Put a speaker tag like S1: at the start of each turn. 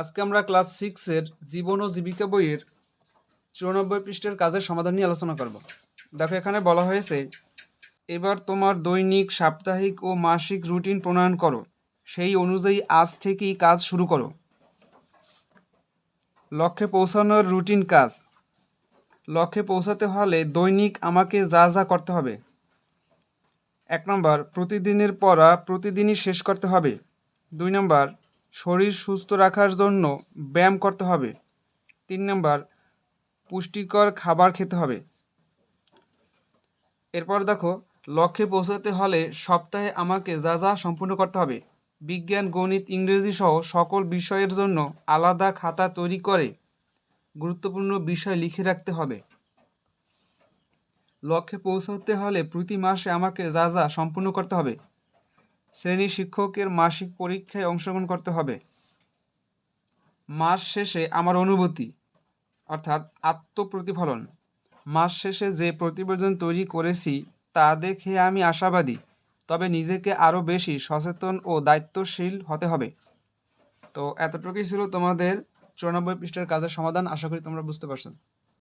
S1: আজকে আমরা ক্লাস সিক্সের জীবন ও জীবিকা বইয়ের চুরানব্বই পৃষ্ঠের কাজের সমাধান নিয়ে আলোচনা করব। দেখো এখানে বলা হয়েছে, এবার তোমার দৈনিক, সাপ্তাহিক ও মাসিক রুটিন প্রণয়ন করো। সেই অনুযায়ী আজ থেকেই কাজ শুরু করো। লক্ষ্যে পৌঁছানোর রুটিন কাজ। লক্ষ্যে পৌঁছাতে হলে দৈনিক আমাকে যা যা করতে হবে। এক নম্বর, প্রতিদিনের পড়া প্রতিদিনই শেষ করতে হবে। দুই নম্বর শরীর সুস্থ রাখার জন্য ব্যায়াম করতে হবে। তিন নম্বর, পুষ্টিকর খাবার খেতে হবে। এরপর দেখো, লক্ষ্যে পৌঁছাতে হলে সপ্তাহে আমাকে যা যা সম্পূর্ণ করতে হবে। বিজ্ঞান, গণিত, ইংরেজি সহ সকল বিষয়ের জন্য আলাদা খাতা তৈরি করে গুরুত্বপূর্ণ বিষয় লিখে রাখতে হবে। লক্ষ্যে পৌঁছাতে হলে প্রতি মাসে আমাকে যা যা সম্পূর্ণ করতে হবে। শ্রেণি শিক্ষকের মাসিক পরীক্ষায় অংশগ্রহণ করতে হবে। মাস শেষে আমার অনুভূতি, অর্থাৎ আত্মপ্রতিফলন। মাস শেষে যে প্রতিবেদন তৈরি করেছি, তা দেখে আমি আশাবাদী, তবে নিজেকে আরও বেশি সচেতন ও দায়িত্বশীল হতে হবে। তো এতটুকুই ছিল তোমাদের চুরানব্বই পৃষ্ঠার কাজের সমাধান, আশা করি তোমরা বুঝতে পারছ।